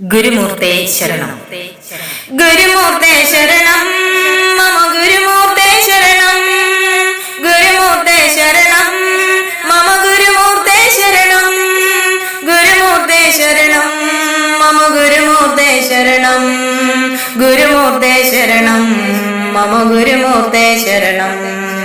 ഗുരുമൂർത്തേ ശരണം. ഗുരുമൂർത്തേ ശരണം. മമ ഗുരുമൂർത്തേ ശരണം. ഗുരുമൂർത്തേ ശരണം. മമ ഗുരുമൂർത്തേ ശരണം. ഗുരുമൂർത്തേ ശരണം. മമ ഗുരുമൂർത്തേ ശരണം. ഗുരുമൂർത്തേ ശരണം. മമ ഗുരുമൂർത്തേ ശരണം.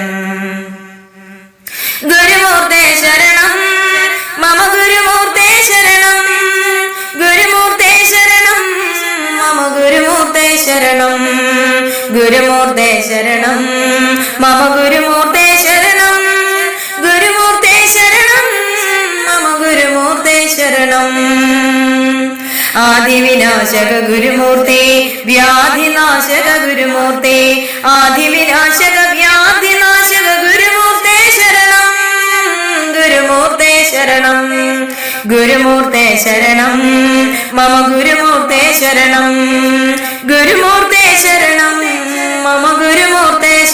ഗുരുമൂർത്തേ ശരണം മമ ഗുരുമൂർത്തേ ശരണം ഗുരുമൂർത്തേ ശരണം മമ ഗുരുമൂർത്തേ ശരണം ആദിവിനാശക ഗുരുമൂർത്തി വ്യാധിനാശക ഗുരുമൂർത്തി ആദിവിനാശക വ്യാധിനാശക ഗുരുമൂർത്തേ ശരണം ഗുരുമൂർത്തേ ശരണം ഗുരുമൂർത്തേ ശരണം മമ ഗുരുമൂർത്തേ ശരണം ഗുരുമൂർത്തേ ശരണം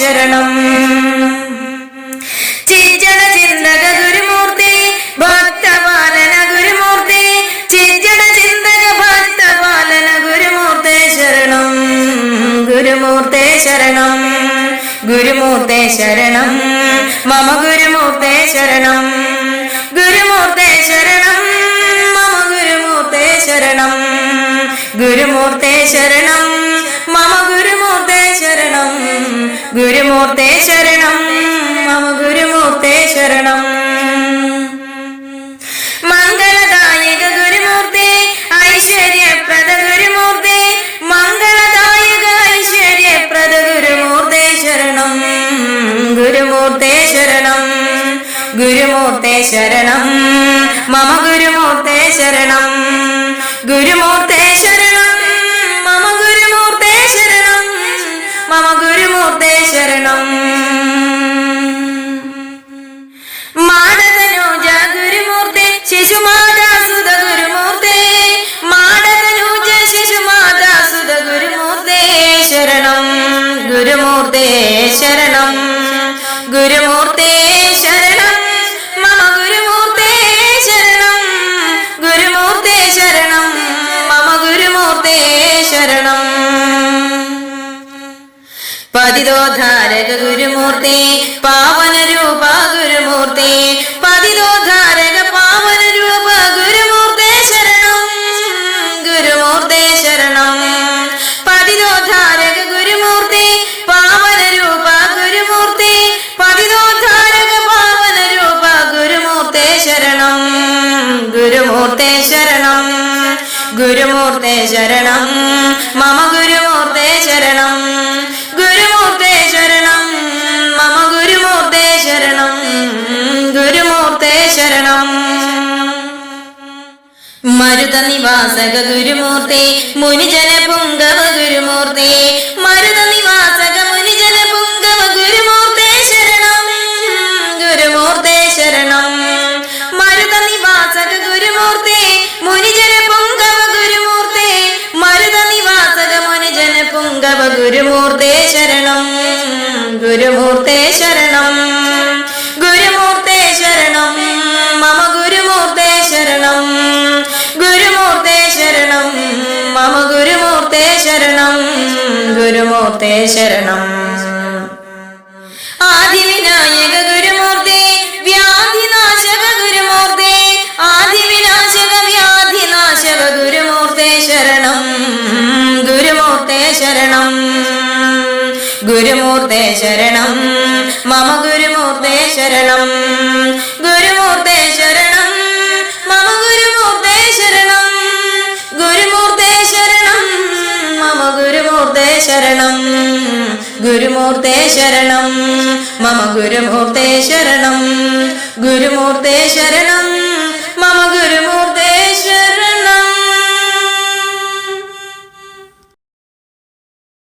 ശരണം. ചിഞ്ചട ചിന്തക ഗുരുമൂർത്തി ഭക്തപാലന ഗുരുമൂർത്തി ചിഞ്ചട ചിന്തക ഭക്തപാലന ഗുരുമൂർത്തേ ശരണം. ഗുരുമൂർത്തെ ശരണം. ഗുരുമൂർത്തെ ശരണം. മമ ഗുരുമൂർത്തെ ശരണം. ഗുരുമൂർത്തെ ശരണം. മമ ഗുരുമൂർത്തേ ശരണം. ഗുരുമൂർത്തേ ഗുരുമൂർത്തേ ശരണം. മമ ശരണം. മംഗളദായക ഗുരുമൂർത്തേ ഐശ്വര്യപ്രദ ഗുരുമൂർത്തേ മംഗളദായക ഐശ്വര്യപ്രദ ഗുരുമൂർത്തേ ശരണം. ഗുരുമൂർത്തേ ശരണം. ഗുരുമൂർത്തേ ശരണം. മമ ഗുരുമൂർത്തേ ശരണം. ഗുരുമൂർത്തി ശിശുമാതാസുത ഗുരുമൂർത്തി മാടതനൂജ ശിശുമാതാസുത ഗുരുമൂർത്തേ ശരണം. ഗുരുമൂർത്തേ ശരണം. ഗുരുമൂർത്തേ ശരണം. മമ ഗുരുമൂർത്തേ ശരണം. ഗുരുമൂർത്തേ ശരണം. മമ ഗുരുമൂർത്തേ ശരണം. പതിതോദ്ധാരക ഗുരുമൂർത്തി പാവന രൂപ ഗുരുമൂർത്തി ഗുരുമൂർത്തേ ശരണം. മമ ഗുരുമൂർത്തേ ശരണം. ഗുരുമൂർത്തേ ശരണം. മമ ഗുരുമൂർത്തേ ശരണം. ഗുരുമൂർത്തേ ശരണം. മരുത നിവാസക ഗുരുമൂർത്തി മുനിജന പുങ്കവ ഗുരുമൂർത്തി പുങ്കവ ഗുരുമൂർത്തേ ശരണം ഗുരുമൂർത്തേ ശരണം ഗുരുമൂർത്തേ ശരണം മമ ഗുരുമൂർത്തേ ശരണം ഗുരുമൂർത്തേ ശരണം മമ ഗുരുമൂർത്തേ ശരണം ഗുരുമൂർത്തേ ശരണം. ഗുരുമൂർത്തേ ശരണം. മമ ഗുരുമൂർത്തേ ശരണം. ഗുരുമൂർത്തേ ശരണം. മമ ഗുരുമൂർത്തേ ശരണം. ഗുരുമൂർത്തേ ശരണം. മമ ഗുരുമൂർത്തേ ശരണം. ഗുരുമൂർത്തേ ശരണം. മമ ഗുരുമൂർത്തേ ശരണം. ഗുരുമൂർത്തേ ശരണം.